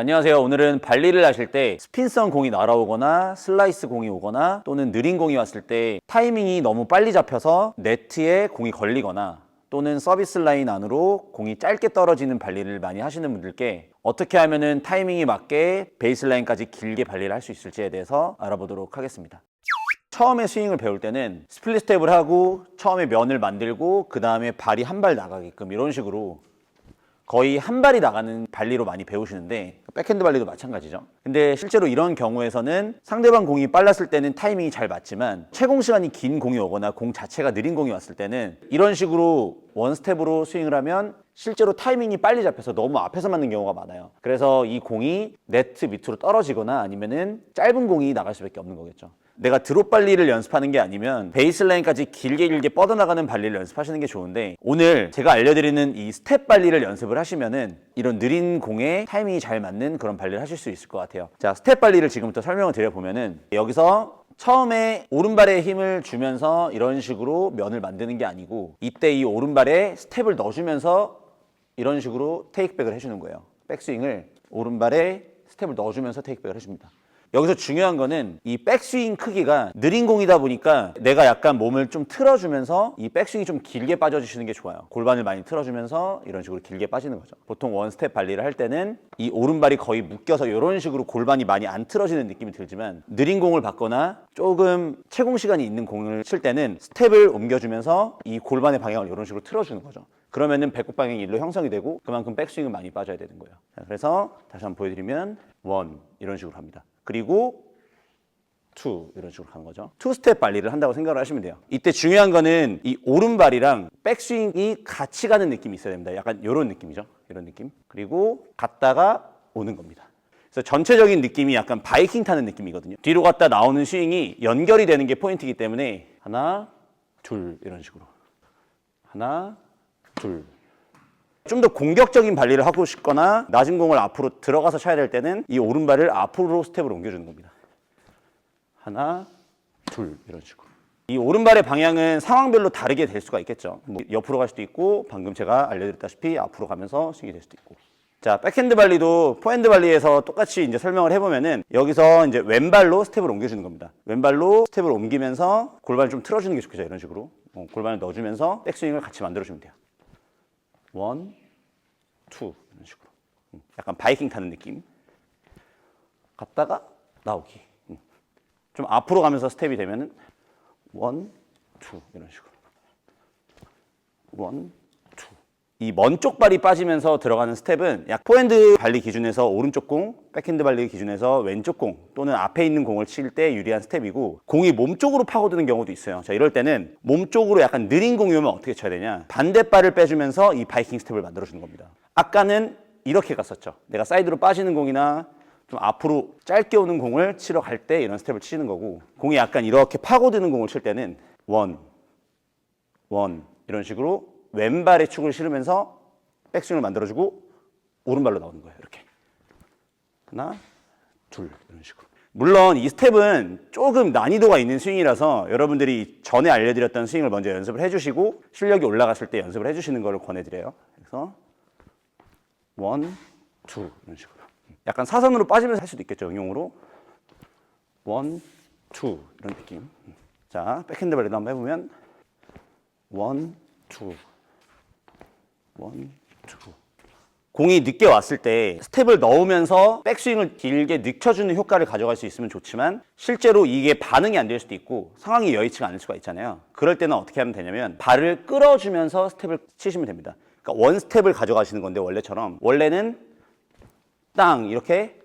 안녕하세요. 오늘은 발리를 하실 때 스핀성 공이 날아오거나 슬라이스 공이 오거나 또는 느린 공이 왔을 때 타이밍이 너무 빨리 잡혀서 네트에 공이 걸리거나 또는 서비스 라인 안으로 공이 짧게 떨어지는 발리를 많이 하시는 분들께 어떻게 하면은 타이밍이 맞게 베이스 라인까지 길게 발리를 할 수 있을지에 대해서 알아보도록 하겠습니다. 처음에 스윙을 배울 때는 스플릿 스텝을 하고 처음에 면을 만들고 그 다음에 발이 한 발 나가게끔 이런 식으로 거의 한 발이 나가는 발리로 많이 배우시는데 백핸드 발리도 마찬가지죠. 근데 실제로 이런 경우에서는 상대방 공이 빨랐을 때는 타이밍이 잘 맞지만 채공 시간이 긴 공이 오거나 공 자체가 느린 공이 왔을 때는 이런 식으로 원 스텝으로 스윙을 하면 실제로 타이밍이 빨리 잡혀서 너무 앞에서 맞는 경우가 많아요. 그래서 이 공이 네트 밑으로 떨어지거나 아니면은 짧은 공이 나갈 수밖에 없는 거겠죠. 내가 드롭 발리를 연습하는 게 아니면 베이스라인까지 길게 길게 뻗어나가는 발리를 연습하시는 게 좋은데 오늘 제가 알려드리는 이 스텝 발리를 연습을 하시면은 이런 느린 공에 타이밍이 잘 맞는 그런 발리를 하실 수 있을 것 같아요. 자, 스텝 발리를 지금부터 설명을 드려보면은 여기서 처음에 오른발에 힘을 주면서 이런 식으로 면을 만드는 게 아니고 이때 이 오른발에 스텝을 넣어주면서 이런 식으로 테이크백을 해주는 거예요. 백스윙을 오른발에 스텝을 넣어주면서 테이크백을 해줍니다. 여기서 중요한 거는 이 백스윙 크기가 느린 공이다 보니까 내가 약간 몸을 좀 틀어주면서 이 백스윙이 좀 길게 빠져주시는 게 좋아요. 골반을 많이 틀어주면서 이런 식으로 길게 빠지는 거죠. 보통 원 스텝 발리를 할 때는 이 오른발이 거의 묶여서 이런 식으로 골반이 많이 안 틀어지는 느낌이 들지만 느린 공을 받거나 조금 채공 시간이 있는 공을 칠 때는 스텝을 옮겨주면서 이 골반의 방향을 이런 식으로 틀어주는 거죠. 그러면은 배꼽 방향이 일로 형성이 되고 그만큼 백스윙은 많이 빠져야 되는 거예요. 자, 그래서 다시 한번 보여드리면 원 이런 식으로 합니다. 그리고 투 이런 식으로 간 거죠. 투 스텝 발리를 한다고 생각을 하시면 돼요. 이때 중요한 거는 이 오른발이랑 백스윙이 같이 가는 느낌이 있어야 됩니다. 약간 이런 느낌이죠. 이런 느낌. 그리고 갔다가 오는 겁니다. 그래서 전체적인 느낌이 약간 바이킹 타는 느낌이거든요. 뒤로 갔다 나오는 스윙이 연결이 되는 게 포인트이기 때문에 하나, 둘 이런 식으로 하나, 둘. 좀 더 공격적인 발리를 하고 싶거나 낮은 공을 앞으로 들어가서 쳐야 될 때는 이 오른발을 앞으로 스텝을 옮겨주는 겁니다. 하나, 둘 이런 식으로. 이 오른발의 방향은 상황별로 다르게 될 수가 있겠죠. 뭐 옆으로 갈 수도 있고 방금 제가 알려드렸다시피 앞으로 가면서 스윙이 될 수도 있고. 자, 백핸드 발리도 포핸드 발리에서 똑같이 이제 설명을 해보면은 여기서 이제 왼발로 스텝을 옮겨주는 겁니다. 왼발로 스텝을 옮기면서 골반을 좀 틀어주는 게 좋겠죠. 이런 식으로. 어, 골반을 넣어주면서 백스윙을 같이 만들어주면 돼요. 원, 투 이런 식으로. 음, 약간 바이킹 타는 느낌. 갔다가 나오기. 음. 좀 앞으로 가면서 스텝이 되면은 원, 투 이런 식으로. 원, 투. 이 먼 쪽 발이 빠지면서 들어가는 스텝은 약 포핸드 발리 기준에서 오른쪽 공, 백핸드 발리 기준에서 왼쪽 공 또는 앞에 있는 공을 칠 때 유리한 스텝이고 공이 몸 쪽으로 파고드는 경우도 있어요. 자, 이럴 때는 몸 쪽으로 약간 느린 공이 오면 어떻게 쳐야 되냐? 반대발을 빼주면서 이 바이킹 스텝을 만들어주는 겁니다. 아까는 이렇게 갔었죠. 내가 사이드로 빠지는 공이나 좀 앞으로 짧게 오는 공을 치러 갈 때 이런 스텝을 치는 거고 공이 약간 이렇게 파고드는 공을 칠 때는 원, 원 이런 식으로 왼발의 축을 실으면서 백스윙을 만들어주고 오른발로 나오는 거예요. 이렇게 하나, 둘 이런 식으로. 물론 이 스텝은 조금 난이도가 있는 스윙이라서 여러분들이 전에 알려드렸던 스윙을 먼저 연습을 해주시고 실력이 올라갔을 때 연습을 해주시는 것을 권해드려요. 그래서 원, 투 이런 식으로. 약간 사선으로 빠지면서 할 수도 있겠죠. 응용으로 원, 투 이런 느낌. 자, 백핸드 발리도 한번 해보면 원, 투, 원, 투. 공이 늦게 왔을 때 스텝을 넣으면서 백스윙을 길게 늦춰주는 효과를 가져갈 수 있으면 좋지만 실제로 이게 반응이 안 될 수도 있고 상황이 여의치가 않을 수가 있잖아요. 그럴 때는 어떻게 하면 되냐면 발을 끌어주면서 스텝을 치시면 됩니다. 그러니까 원 스텝을 가져가시는 건데 원래처럼 원래는 땅 이렇게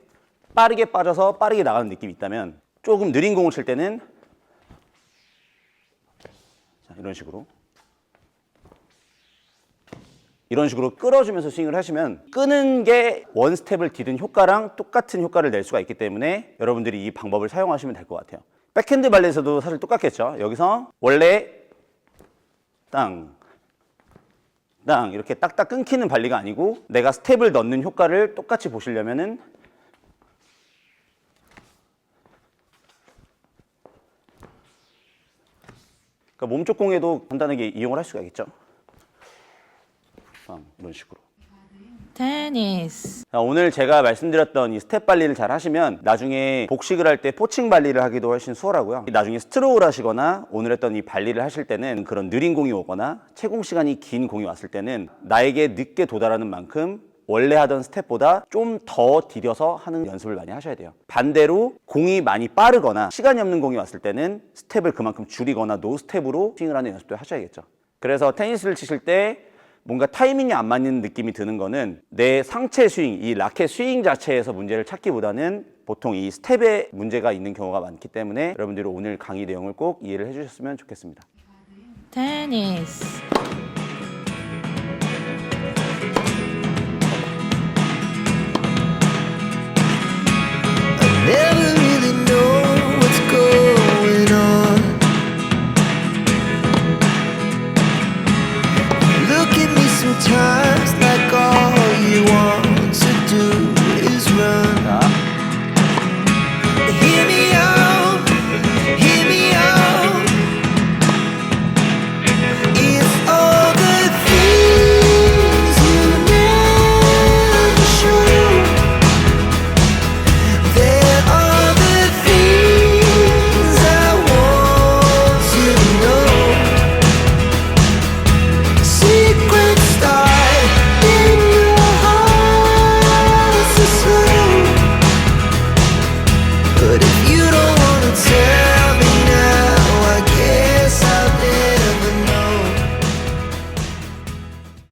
빠르게 빠져서 빠르게 나가는 느낌이 있다면 조금 느린 공을 칠 때는 자, 이런 식으로 이런 식으로 끌어주면서 스윙을 하시면 끄는 게 원 스텝을 디든 효과랑 똑같은 효과를 낼 수가 있기 때문에 여러분들이 이 방법을 사용하시면 될 것 같아요. 백핸드 발레에서도 사실 똑같겠죠. 여기서 원래 땅, 땅 이렇게 딱딱 끊기는 발리가 아니고 내가 스텝을 넣는 효과를 똑같이 보시려면은 그러니까 몸쪽 공에도 간단하게 이용을 할 수가 있겠죠. 빵 이런 식으로. 테니스 자, 오늘 제가 말씀드렸던 이 스텝 발리를 잘 하시면 나중에 복식을 할 때 포칭 발리를 하기도 훨씬 수월하고요. 나중에 스트로크를 하시거나 오늘 했던 이 발리를 하실 때는 그런 느린 공이 오거나 채공 시간이 긴 공이 왔을 때는 나에게 늦게 도달하는 만큼 원래 하던 스텝보다 좀 더 디뎌서 하는 연습을 많이 하셔야 돼요. 반대로 공이 많이 빠르거나 시간이 없는 공이 왔을 때는 스텝을 그만큼 줄이거나 노 스텝으로 스윙을 하는 연습도 하셔야겠죠. 그래서 테니스를 치실 때 뭔가 타이밍이 안 맞는 느낌이 드는 거는 내 상체 스윙, 이 라켓 스윙 자체에서 문제를 찾기보다는 보통 이 스텝에 문제가 있는 경우가 많기 때문에 여러분들이 오늘 강의 내용을 꼭 이해를 해주셨으면 좋겠습니다. 테니스